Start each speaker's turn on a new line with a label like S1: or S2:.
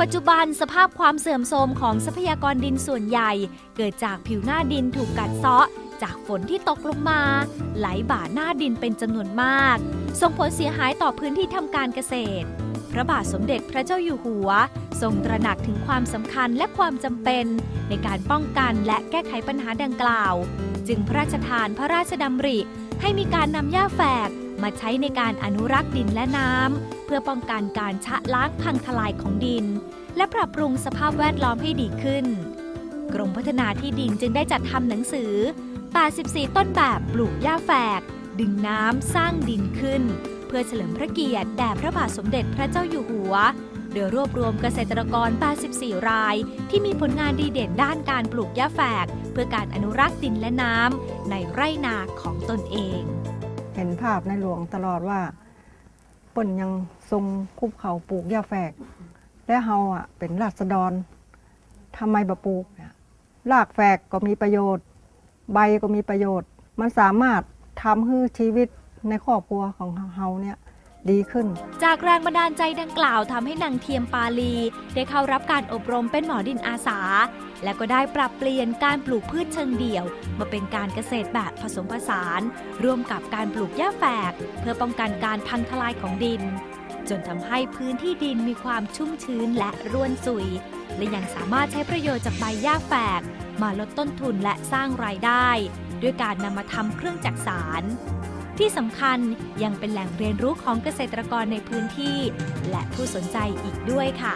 S1: ปัจจุบันสภาพความเสื่อมโทรมของทรัพยากรดินส่วนใหญ่ เกิดจากผิวหน้าดินถูกกัดเซาะ จากฝนที่ตกลงมา ไหลบ่าหน้าดินเป็นจำนวนมาก ส่งผลเสียหายต่อพื้นที่ทำการเกษตร ระบาทสมเด็จพระเจ้าอยู่หัว ทรงตระหนักถึงความสำคัญและความจำเป็น ในการป้องกันและแก้ไขปัญหาดังกล่าว จึงพระราชทานพระราชดำริ ให้มีการนำหญ้าแฝกมาใช้ในการอนุรักษ์ดินและน้ำเพื่อป้องกันการชะล้างพังทลายของดิน และปรับปรุงสภาพแวดล้อมให้ดีขึ้น กรมพัฒนาที่ดินจึงได้จัดทำหนังสือ 84 ต้นแบบปลูกหญ้าแฝก ดึงน้ำสร้างดินขึ้น พื่อเฉลิมพระเกียรติแด่พระบาทสมเด็จพระเจ้าอยู่หัว โดยรวบรวมเกษตรกร 84 ราย ที่มีผลงานดีเด่นด้านการปลูกหญ้าแฝก เพื่อการอนุรักษ์ดินและน้ำในไร่นาของตนเอง
S2: เห็นภาพในหลวงตลอดว่าเปิ้นยังทรงคุบเขาปลูกหญ้าแฝก และเฮาอะเป็นราษฎรทำไมบะปลูกเนี่ยรากแฝกก็มีประโยชน์ ใบก็มีประโยชน์ มันสามารถทำให้ชีวิต ในครอบครัวของเฮาเนี่ยดีขึ้น
S1: จากแรงบันดาลใจดังกล่าวทำให้นางเทียมปาลี ได้เข้ารับการอบรมเป็นหมอดินอาสา และก็ได้ปรับเปลี่ยนการปลูกพืชเชิงเดี่ยว มาเป็นการเกษตรแบบผสมผสาน ร่วมกับการปลูกหญ้าแฝก เพื่อป้องกันการพังทลายของดิน จนทำให้พื้นที่ดินมีความชุ่มชื้นและร่วนสุย และยังสามารถใช้ประโยชน์จากใบหญ้าแฝก มาลดต้นทุนและสร้างรายได้ ด้วยการนำมาทำเครื่องจักสาร ที่สำคัญยังเป็นแหล่งเรียนรู้ของเกษตรกรในพื้นที่ และผู้สนใจอีกด้วยค่ะ